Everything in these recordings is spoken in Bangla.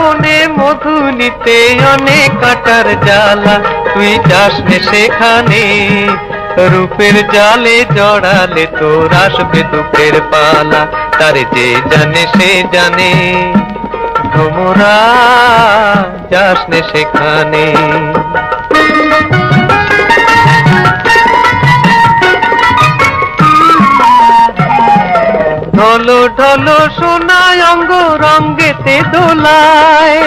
বনে মধু নিতে অনেক কাটার জ্বালা। তুই যাস সেখানে, রূপের জালে জড়ালে তোর আসবে দুঃখের পালা। তার যে জানে, সে জানে। ভ্রমরা যাস সেখানে। ঢলো ঢলো সোনায় অঙ্গ রঙ্গেতে দোলায়।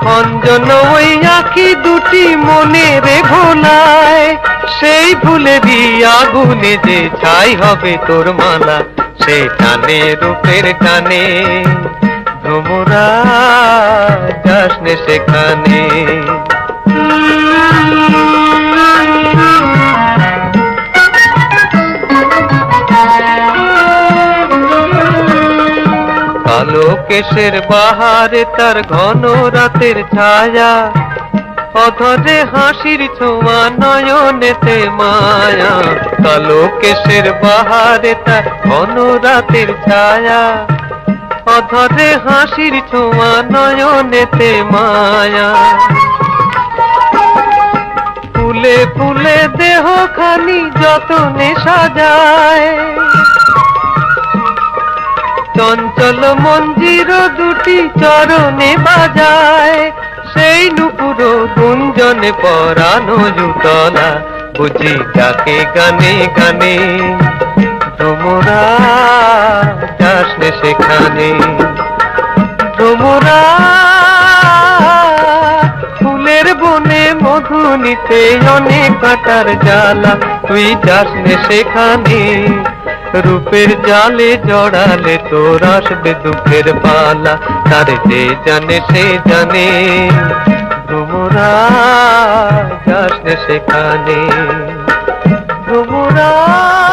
খঞ্জন ওই আঁকি দুটি মনে রে ভোলায়। সেই ভুলেরই আগুনে যে ছাই হবে তোর মালা, সে টানে রূপের টানে। ভ্রমরা যাস নে সেখানে। কালো কেশের বাহারে তার ঘন রাতের ছায়া। অধরে হাসির ছোঁয়া নয়নেতে মায়া। কালো কেশের বাহারে তার ঘন রাতের ছায়া। অধরে হাসির ছোঁয়া নয়নেতে মায়া। ফুলে ফুলে দেহ খানি যতনে সাজায়। চঞ্চল মঞ্জির দুটি চরণে বাজায়। সেই নুপুর গুঞ্জনে পরানো জুতলা, বুঝি ডাকে গানে গানে। তোমরা যাস নে সেখানে। তোমরা ফুলের বনে মধু নিতে অনেক কাটার জ্বালা, তুই যাস নে সেখানে। রূপের জালে জড়ালে তোর আসবে দুঃখের পালা। তার যে জানে, সে জানে। তোমরা যাস সেখানে। তোমরা